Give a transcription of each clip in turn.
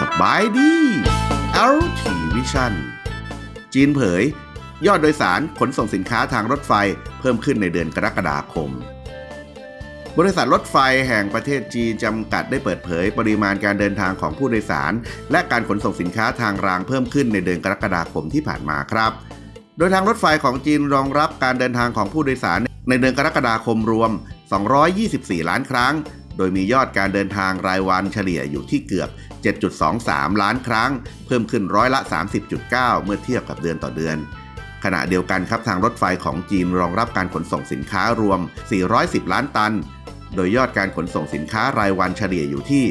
สบายดี LT Vision จีนเผย ยอดโดยสารขนส่งสินค้าทางรถไฟเพิ่มขึ้นในเดือนกรกฎาคม บริษัทรถไฟแห่งประเทศจีนจำกัดได้เปิดเผย ปริมาณการเดินทางของผู้โดยสาร และการขนส่งสินค้าทางรางเพิ่มขึ้นในเดือนกรกฎาคมที่ผ่านมาครับ โดยทางรถไฟของจีนรองรับการเดินทางของผู้โดยสารในเดือนกรกฎาคมรวม 224 ล้านครั้ง โดยมียอดการเดินทางรายวันเฉลี่ยอยู่ที่เกือบ 7.23 ล้านครั้ง เพิ่มขึ้นร้อยละ 30.9 เมื่อเทียบกับเดือนต่อเดือน ขณะเดียวกันครับทางรถไฟของจีนรองรับการขนส่งสินค้ารวม 410 ล้านตัน โดยยอดการขนส่งสินค้ารายวันเฉลี่ยอยู่ที่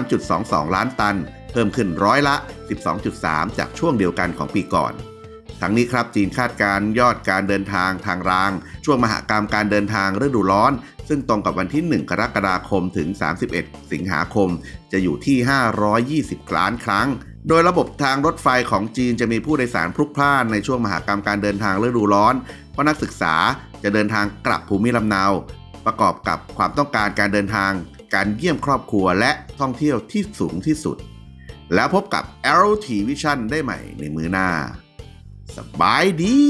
13.22 ล้านตัน เพิ่มขึ้นร้อยละ 12.3 จากช่วงเดียวกันของปีก่อน ทั้งนี้ครับจีนคาดการ์ยอดการเดินทางทางราง ช่วงมหากรรมการเดินทางฤดูร้อน ซึ่งตรงกับวันที่ 1 กรกฎาคมถึง 31 สิงหาคม จะอยู่ที่ 520 ล้านครั้ง โดยระบบทางรถไฟของจีนจะมีผู้โดยสารพลุกพล่านในช่วงมหากรรมการเดินทางฤดูร้อน เพราะนักศึกษาจะเดินทางกลับภูมิลำเนา ประกอบกับความต้องการการเดินทาง การเยี่ยมครอบครัวและท่องเที่ยวที่สูงที่สุด แล้วพบกับ LT Vision ได้ใหม่ในมือหน้า สบายดี